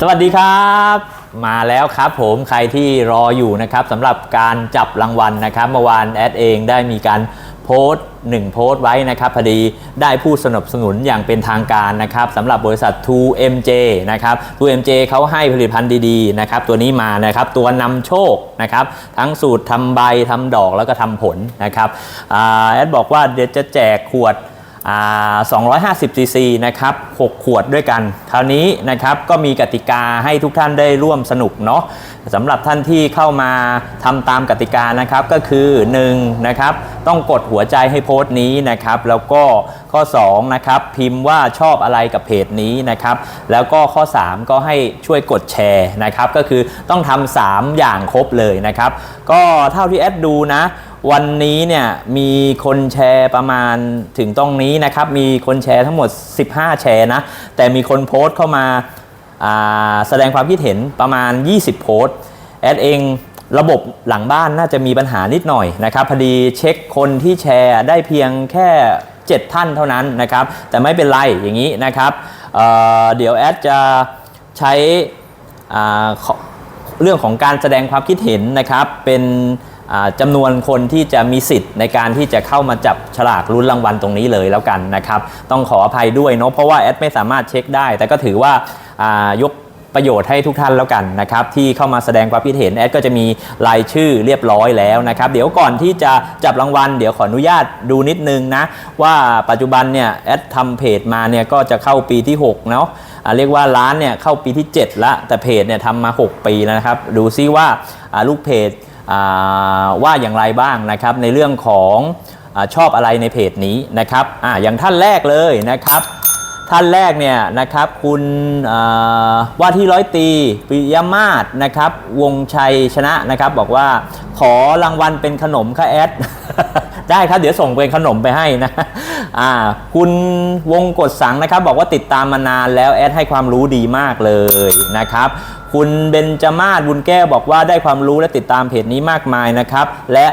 สวัสดีครับ มาแล้วครับผมใครที่รออยู่นะครับสำหรับการจับรางวัลนะครับเมื่อวานแอดเองได้มีการโพสต์หนึ่งโพสต์ไว้นะครับพอดีได้ผู้สนับสนุนอย่างเป็นทางการนะครับสำหรับบริษัท 2MJ นะครับ 2MJ เขาให้ผลิตภัณฑ์ดีๆนะครับตัวนี้มานะครับตัวนำโชคนะครับทั้งสูตรทำใบทำดอกแล้วก็ทำผลนะครับอแอดบอกว่าเดี๋ยวจะแจกขวด 250 ซีซีนะครับ 6 ขวดด้วยกัน คราวนี้นะครับก็มีกติกาให้ทุกท่านได้ร่วมสนุกเนาะสำหรับท่านที่เข้ามาทำตามกติกานะครับก็คือ1นะครับต้องกดหัวใจให้โพสต์นี้นะครับ แล้วก็ข้อ2นะครับพิมพ์ว่าชอบอะไรกับเพจนี้นะครับ แล้วก็ข้อ 3 ก็ให้ช่วยกดแชร์นะครับ ก็คือต้องทำ3อย่างครบเลยนะครับ ก็เท่าที่แอดดูนะ วันนี้เนี่ยมีคนแชร์ประมาณถึงตรงนี้นะครับ มีคนแชร์ทั้งหมด 15 แชร์นะ แต่มีคนโพสต์เข้ามาาแสดงความคิดเห็นประมาณ 20 โพสต์ แอดเองระบบหลังบ้านน่าจะมีปัญหานิดหน่อยนะครับ พอดีเช็คคนที่แชร์ได้เพียงแค่ 7 ท่านเท่านั้นนะครับ แต่ไม่เป็นไรอย่างนี้นะครับเเดี๋ยวแอดจะใช้เรื่องของการแสดงความคิดเห็นนะครับเป็น จำนวนคนที่จะมีสิทธิ์ในการที่จะเข้ามาจับฉลากลุ้นรางวัลตรงนี้เลยแล้วกันนะครับ ต้องขออภัยด้วยเนาะเพราะว่าแอดไม่สามารถเช็คได้ แต่ก็ถือว่ายกประโยชน์ให้ทุกท่านแล้วกันนะครับ ที่เข้ามาแสดงความคิดเห็นแอดก็จะมีรายชื่อเรียบร้อยแล้วนะครับ เดี๋ยวก่อนที่จะจับรางวัลเดี๋ยวขออนุญาตดูนิดนึงนะ ว่าปัจจุบันเนี่ยแอดทำเพจมาเนี่ยก็จะเข้าปีที่6เนาะเรียกว่าร้านเนี่ยเข้าปีที่ 7ล้วแต่เพจเนี่ยทำมา 6 ปีแล้วนะครับ ดูซิว่าลูกเพจ ว่าอย่างไรบ้างนะครับในเรื่องของอชอบอะไรในเพจนี้นะครับออย่างท่านแรกเลยนะครับ ท่านแรกเนี่ยนะครับคุณว่าที่ร้อยตีปิยมาศนะครับ วงชัยชนะนะครับ บอกว่าขอรางวัลเป็นขนมค่ะแอด ได้ครับเดี๋ยวส่งเป็นขนมไปให้นะอ่าคุณวงกฎสังนะครับ บอกว่าติดตามมานานแล้วแอดให้ความรู้ดีมากเลยนะครับคุณเบนจามาศบุญแก้วบอกว่าได้ความรู้และติดตามเพจนี้มากมายนะครับ และ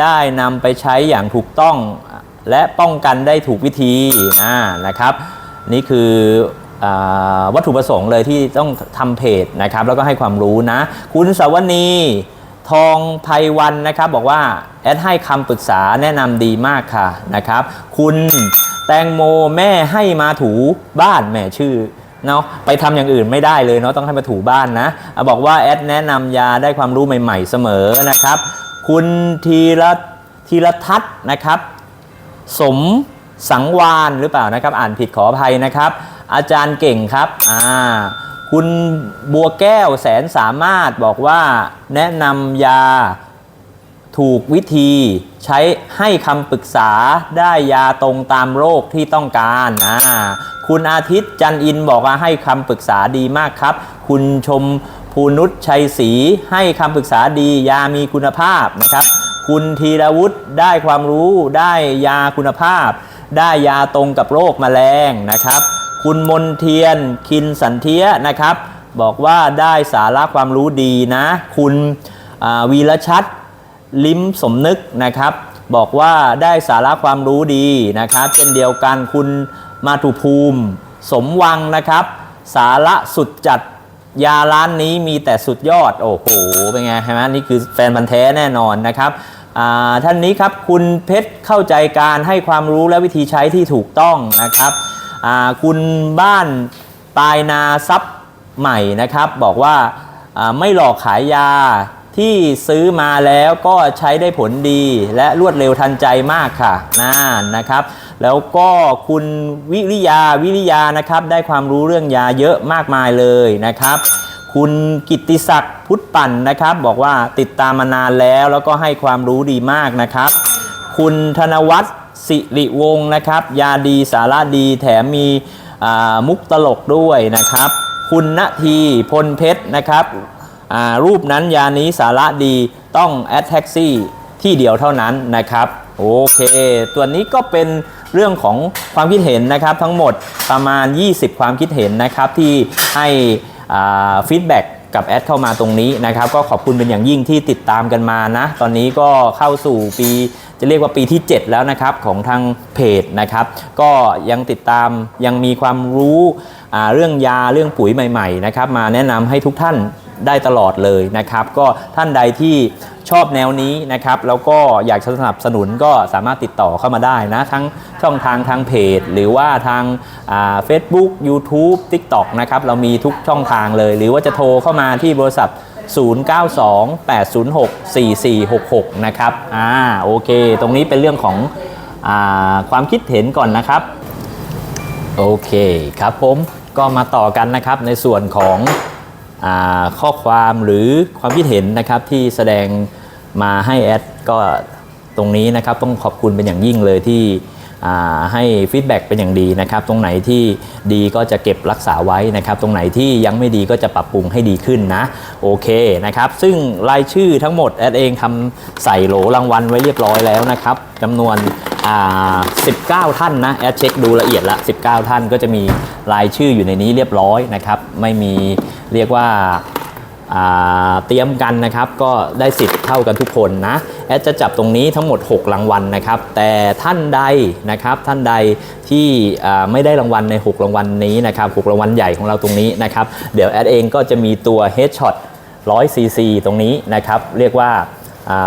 ได้นำไปใช้อย่างถูกต้องและป้องกันได้ถูกวิธีอ่านะครับ นี่คือวัตถุประสงค์เลยที่ต้องทำเพจนะครับ แล้วก็ให้ความรู้นะ คุณสาวนี ทองไพวันนะครับบอกว่า แอดให้คำปรึกษาแนะนำดีมากค่ะนะครับ คุณแตงโมแม่ให้มาถูบ้านแหม่ชื่อเนาะไปทำอย่างอื่นไม่ได้เลยเนาะต้องให้มาถูบ้านนะอะบอกว่าแอดแนะนำยาได้ความรู้ใหม่ ๆเสมอนะครับ คุณธีรธีรทัศน์นะครับ สมสังวานหรือเปล่านะครับ อ่านผิดขออภัยนะครับ อาจารย์เก่งครับอ่า คุณบัวแก้วแสนสามารถบอกว่าแนะนำยาถูกวิธีใช้ให้คำปรึกษาได้ยาตรงตามโรคที่ต้องการอ่าคุณอาทิตย์จันอินบอกว่าให้คำปรึกษาดีมากครับ คุณชมภูนุชชัยศรีให้คำปรึกษาดียามีคุณภาพนะครับ คุณธีรวุฒิได้ความรู้ได้ยาคุณภาพ ได้ยาตรงกับโรคแมลงนะครับ คุณมนเทียนคินสันเทียนะครับ บอกว่าได้สาระความรู้ดีนะ คุณวีรชัดลิ้มสมนึกนะครับ บอกว่าได้สาระความรู้ดีนะครับ เช่นเดียวกันคุณมาตุภูมิ สมวังนะครับ สาระสุดจัดยาร้านนี้มีแต่สุดยอด โอ้โห เป็นไงใช่ไหมนี่คือแฟนพันธ์แท้แน่นอนนะครับท่านนี้ครับคุณเพชรเข้าใจการให้ความรู้และวิธีใช้ที่ถูกต้องนะครับ คุณบ้านปลายนาซับใหม่นะครับ บอกว่าไม่หลอกขายยาที่ซื้อมาแล้วก็ใช้ได้ผลดีและรวดเร็วทันใจมากค่ะนั่นนะครับ แล้วก็คุณวิริยาวิริยานะครับได้ความรู้เรื่องยาเยอะมากมายเลยนะครับ คุณกิตติศักดิ์พุทธปั่นนะครับ บอกว่าติดตามมานานแล้วแล้วก็ให้ความรู้ดีมากนะครับ คุณธนวัฒน์ สิริวงศ์นะครับ ยาดีสาระดีแถมมีมุกตลกด้วยนะครับ คุณณทีพลเพชรนะครับรูปนั้นยานี้สาระดีต้องแอดแท็กซี่ที่เดียวเท่านั้นนะครับ โอเค ตัวนี้ก็เป็นเรื่องของความคิดเห็นนะครับ ทั้งหมดประมาณ 20 ความคิดเห็นนะครับ ที่ให้ฟีดแบ็กกับแอดเข้ามาตรงนี้นะครับ ก็ขอบคุณเป็นอย่างยิ่งที่ติดตามกันมานะ ตอนนี้ก็เข้าสู่ปี จะเรียกว่าปีที่ 7 แล้วนะครับของทางเพจนะครับ ก็ยังติดตามยังมีความรู้เรื่องยาเรื่องปุ๋ยใหม่ๆนะครับมาแนะนำให้ทุกท่านได้ตลอดเลยนะครับ ก็ท่านใดที่ชอบแนวนี้นะครับ แล้วก็อยากสนับสนุนก็สามารถติดต่อเข้ามาได้นะ ทั้งช่องทางทางเพจ หรือว่าทางเฟซบุ๊กยูทูบทิกตอกนะครับ เรามีทุกช่องทางเลย หรือว่าจะโทรเข้ามาที่บริษัท 0928064466 นะครับอ่าโอเค ตรงนี้เป็นเรื่องของอความคิดเห็นก่อนนะครับ โอเคครับผมก็มาต่อกันนะครับในส่วนของอข้อความหรือความคิดเห็นนะครับที่แสดงมาให้แอดก็ตรงนี้นะครับต้องขอบคุณเป็นอย่างยิ่งเลยที่ ให้ฟีดแบ็กเป็นอย่างดีนะครับตรงไหนที่ดีก็จะเก็บรักษาไว้นะครับตรงไหนที่ยังไม่ดีก็จะปรับปรุงให้ดีขึ้นนะโอเคนะครับซึ่งรายชื่อทั้งหมดแอดเองทำใส่โหลรางวัลไว้เรียบร้อยแล้วนะครับจำนวน19 ท่านนะแอดเช็คดูละเอียดละ 19 ท่านก็จะมีรายชื่ออยู่ในนี้เรียบร้อยนะครับไม่มีเรียกว่า เตรียมกันนะครับก็ได้สิทธิ์เท่ากันทุกคนนะแอดจะจับตรงนี้ทั้งหมด 6 รางวัลนะครับ แต่ท่านใดนะครับท่านใดที่ไม่ได้รางวัลใน 6 รางวัลนี้นะครับ6รางวัลใหญ่ของเราตรงนี้นะครับ เดี๋ยวแอดเองก็จะมีตัว Headshot 100 cc ตรงนี้นะครับ เรียกว่า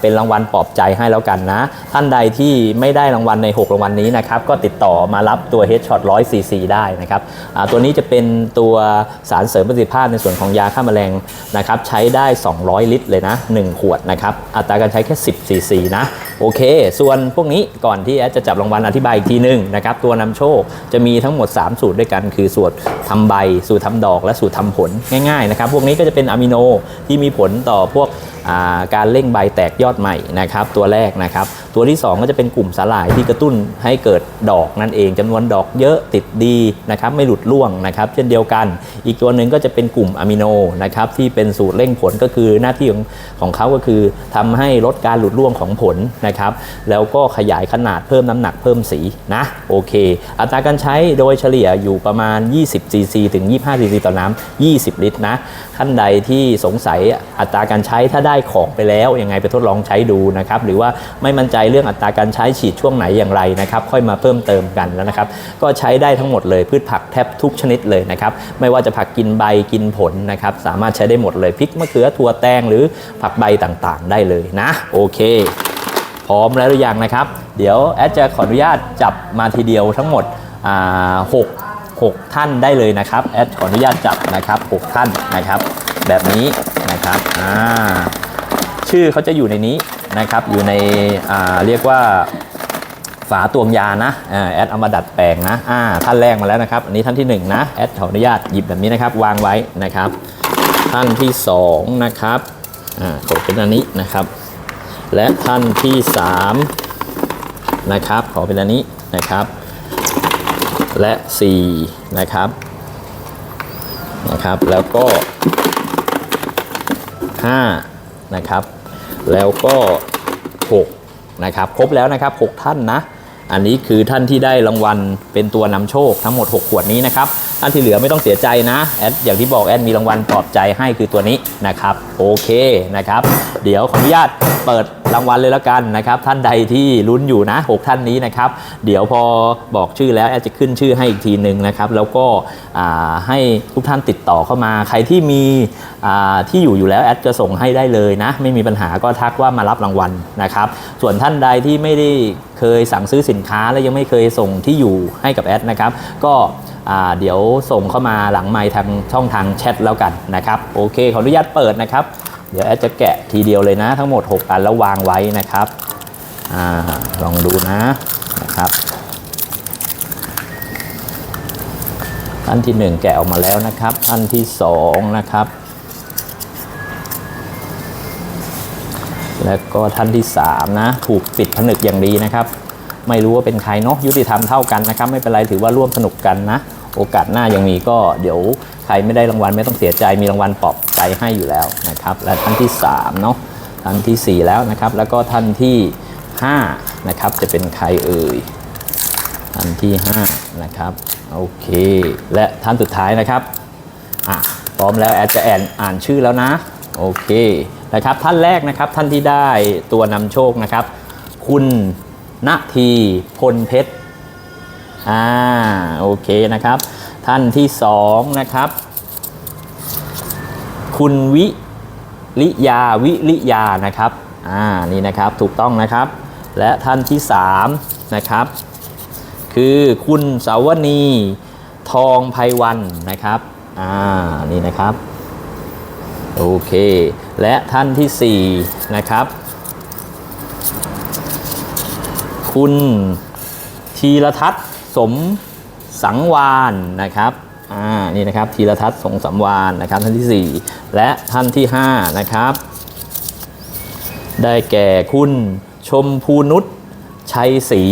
เป็นรางวัลปลอบใจให้แล้วกันนะ ท่านใดที่ไม่ได้รางวัลใน 6 รางวัลนี้นะครับ ก็ติดต่อมารับตัว Headshot 100 cc ได้นะครับตัวนี้จะเป็นตัวสารเสริมประสิทธิภาพในส่วนของยาฆ่าแมลงนะครับใช้ได้ 200 ลิตรเลยนะ 1 ขวดนะครับ อัตราการใช้แค่ 10 cc นะ โอเค ส่วนพวกนี้ก่อนที่แอดจะจับรางวัลอธิบายอีกทีหนึงนะครับ ตัวนำโชคจะมีทั้งหมด 3 สูตรด้วยกัน คือสูตรทำใบ สูตรทำดอก และสูตรทำผลง่ายๆนะครับ พวกนี้ก็จะเป็นอะมิโนที่มีผลต่อพวก การเร่งใบแตกยอดใหม่นะครับตัวแรกนะครับตัวที่ 2 ก็จะเป็นกลุ่มสาหร่ายที่กระตุ้นให้เกิดดอกนั่นเองจำนวนดอกเยอะติดดีนะครับไม่หลุดร่วงนะครับเช่นเดียวกัน อีกตัวหนึ่งก็จะเป็นกลุ่มอะมิโนนะครับที่เป็นสูตรเร่งผลก็คือหน้าที่ของของเขาก็คือทำให้ลดการหลุดร่วงของผลนะครับแล้วก็ขยายขนาดเพิ่มน้ำหนักเพิ่มสีนะโอเค อัตราการใช้โดยเฉลี่ยอยู่ประมาณ 20 cc ถึง 25 cc ต่อน้ำ20 ลิตรนะท่านใดที่สงสัยอัตราการใช้ถ้าได้ของไปแล้วยังไงไปทดลองใช้ดูนะครับหรือว่าไม่มั่นใจเรื่องอัตราการใช้ฉีดช่วงไหนอย่างไรนะครับค่อยมาเพิ่มเติมกันแล้วนะครับ ก็ใช้ได้ทั้งหมดเลยพืชผักแทบทุกชนิดเลยนะครับไม่ว่าจะผักกินใบกินผลนะครับสามารถใช้ได้หมดเลยพริกมะเขือถั่วแตงหรือผักใบต่างๆ ได้เลยนะโอเค พร้อมแล้วหรือยังนะครับ เดี๋ยวแอดจะขออนุญาตจับมาทีเดียวทั้งหมดหกหกท่านได้เลยนะครับแอดขออนุญาตจับนะครับหกท่านนะครับ แบบนี้นะครับอ่า ชื่อเขาจะอยู่ในนี้นะครับ อยู่ในอ่าเรียกว่าฝาตวงยานะแอดเอามาดัดแปลงนะอ่าท่านแรกมาแล้วนะครับ อันนี้ท่านที่หนึ่งนะแอดขออนุญาตหยิบแบบนี้นะครับ วางไว้นะครับ ท่านที่สองนะครับอ่าขอเป็นอันนี้นะครับ และท่านที่3นะครับ ขอเป็นอันนี้นะครับ และ4นะครับนะครับ แล้วก็5นะครับ แล้วก็ 6 นะครับ ครบแล้วนะครับ 6 ท่านนะ อันนี้คือท่านที่ได้รางวัลเป็นตัวนำโชคทั้งหมด 6 ขวดนี้นะครับ ท่านที่เหลือไม่ต้องเสียใจนะ แอดอย่างที่บอกแอดมีรางวัลปลอบใจให้คือตัวนี้นะครับ โอเคนะครับ เดี๋ยวขออนุญาตเปิด รางวัลเลยแล้วกันนะครับท่านใดที่ลุ้นอยู่นะ 6 ท่านนี้นะครับ เดี๋ยวพอบอกชื่อแล้วแอดจะขึ้นชื่อให้อีกทีหนึ่งนะครับ แล้วก็ให้ทุกท่านติดต่อเข้ามา ใครที่มีที่อยู่อยู่แล้วแอดจะส่งให้ได้เลยนะ ไม่มีปัญหาก็ทักว่ามารับรางวัลนะครับ ส่วนท่านใดที่ไม่ได้เคยสั่งซื้อสินค้าและยังไม่เคยส่งที่อยู่ให้กับแอดนะครับ ก็เดี๋ยวส่งเข้ามาหลังไมค์ทางช่องทางแชทแล้วกันนะครับ โอเคขออนุญาตเปิดนะครับ เดี๋ยวแอดจะแกะทีเดียวเลยนะ ทั้งหมด 6 อันแล้ววางไว้นะครับอลองดูนะนะครับท่านที่ 1 แกะออกมาแล้วนะครับท่านที่ 2 นะครับ แล้วก็ท่านที่ 3 นะ ถูกปิดผนึกอย่างดีนะครับ ไม่รู้ว่าเป็นใครเนาะยุติธรรมเท่ากันนะครับ ไม่เป็นไรถือว่าร่วมสนุกกันนะ โอกาสหน้ายังมีก็เดี๋ยว ใครไม่ได้รางวัลไม่ต้องเสียใจมีรางวัลปลอบใจให้อยู่แล้วนะครับ และท่านที่3เนาะท่านทีสี่ 4 แล้วนะครับ แล้วก็ท่านที่5นะครับจะเป็นใครเอ่ยท่านที่5นะครับโอเคและท่านสุดท้ายนะครับอะพร้อมแล้วแอดจะแอนอ่านชื่อแล้วนะโอเคนะครับท่านแรกนะครับท่านที่ได้ตัวนำโชคนะครับคคุณณทีพลเพชรอ่าโอเคนะครับ ท่านที่สองนะครับ คุณวิริยาวิริยานะครับอ่านี่นะครับถูกต้องนะครับ และท่านที่สามนะครับ คือคุณสาวนีทองไพวันนะครับอ่านี่นะครับโอเค และท่านที่สี่นะครับ คุณธีรทัศน์สม สังวานนะครับอ่านี่นะครับธีรทัศน์สมสังวานนะครับท่านที่สี่และท่านที่ห้านะครับ ได้แก่คุณชมพูนุชชัยศรี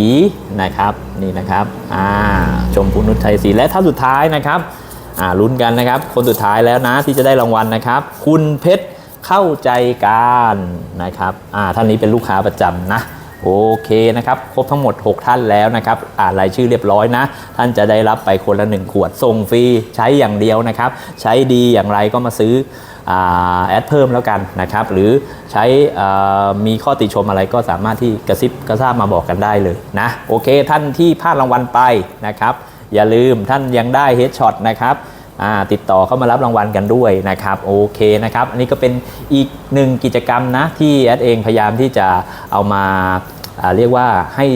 นะครับนี่นะครับอ่าชมพูนุชชัยศรีและท่านสุดท้ายนะครับอ่าลุ้นกันนะครับ คนสุดท้ายแล้วนะที่จะได้รางวัลนะครับ คุณเพชรเข้าใจการนะครับอ่าท่านนี้เป็นลูกค้าประจำนะ โอเคนะครับ ครบทั้งหมด 6 ท่านแล้วนะครับ อ่านรายชื่อเรียบร้อยนะ ท่านจะได้รับไปคนละ 1 ขวด ส่งฟรี ใช้อย่างเดียวนะครับ ใช้ดีอย่างไรก็มาซื้ออาแอดเพิ่มแล้วกันนะครับ หรือใช้มีข้อติชมอะไรก็สามารถที่กระซิบกระซาบมาบอกกันได้เลยนะ โอเค ท่านที่พลาดรางวัลไปนะครับ อย่าลืมท่านยังได้เฮดช็อตนะครับ ติดต่อเข้ามารับรางวัลกันด้วยนะครับโอเคนะครับอันนี้ก็เป็นอีกหนึ่งกิจกรรมนะที่แอดเองพยายามที่จะเอามาเรียกว่าให้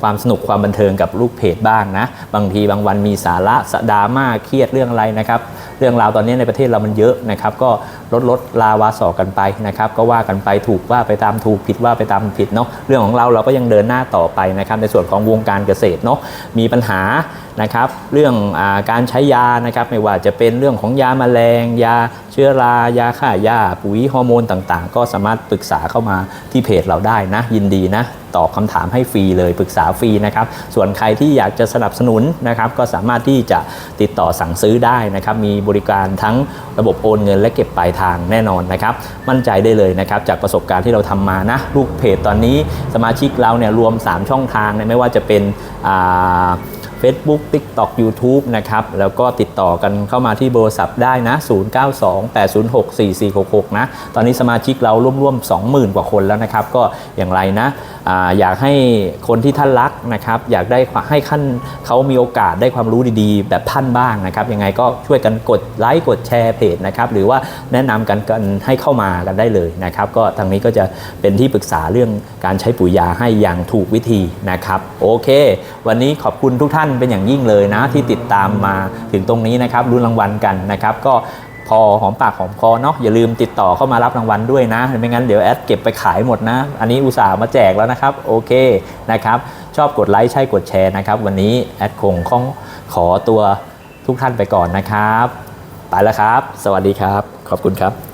ความสนุกความบันเทิงกับลูกเพจบ้างนะ บางทีบางวันมีสาระสะดาม่าเครียดเรื่องอะไรนะครับ เรื่องราวตอนนี้ในประเทศเรามันเยอะนะครับ ก็ลดลดลาวาสอกันไปนะครับก็ว่ากันไปถูกว่าไปตามถูกผิดว่าไปตามผิดเนาะเรื่องของเราเราก็ยังเดินหน้าต่อไปนะครับในส่วนของวงการเกษตรเนาะมีปัญหานะครับเรื่องอาการใช้ยานะครับไม่ว่าจะเป็นเรื่องของยาแมลง ยาเชื้อรายาฆ่าหญ้าปุ๋ยฮอร์โมนต่างๆ ก็สามารถปรึกษาเข้ามาที่เพจเราได้นะยินดีนะ ตอบคำถามให้ฟรีเลยปรึกษาฟรีนะครับ ส่วนใครที่อยากจะสนับสนุนนะครับก็สามารถที่จะติดต่อสั่งซื้อได้นะครับ มีบริการทั้งระบบโอนเงินและเก็บปลายทางแน่นอนนะครับ มั่นใจได้เลยนะครับจากประสบการณ์ที่เราทำมานะลูกเพจตอนนี้สมาชิกเราเนี่ยรวม 3 ช่องทางนะไม่ว่าจะเป็นอ่า Facebook TikTok YouTube นะครับ แล้วก็ติดต่อกันเข้ามาที่เบอร์โทรศัพท์ได้นะ 0928064466 นะ ตอนนี้สมาชิกเราร่วมๆ 20,000 กว่าคนแล้วนะครับ ก็อย่างไรนะ อยากให้คนที่ท่านรักนะครับอยากได้ให้ขั้นเขามีโอกาสได้ความรู้ดีๆ แบบท่านบ้างนะครับยังไงก็ช่วยกันกดไลค์กดแชร์เพจนะครับหรือว่าแนะนำกันกันให้เข้ามากันได้เลยนะครับก็ทางนี้ก็จะเป็นที่ปรึกษาเรื่องการใช้ปุ๋ยยาให้อย่างถูกวิธีนะครับโอเค วันนี้ขอบคุณทุกท่านเป็นอย่างยิ่งเลยนะที่ติดตามมาถึงตรงนี้นะครับรุ้นรางวัลกันนะครับก็ พอหอมปากหอมคอเนาะอย่าลืมติดต่อเข้ามารับรางวัลด้วยนะไม่งั้นเดี๋ยวแอดเก็บไปขายหมดนะ อันนี้อุตส่าห์มาแจกแล้วนะครับ โอเคนะครับชอบกดไลค์ใช่กดแชร์นะครับ วันนี้แอดคงข้องขอตัวทุกท่านไปก่อนนะครับ ไปแล้วครับ สวัสดีครับ ขอบคุณครับ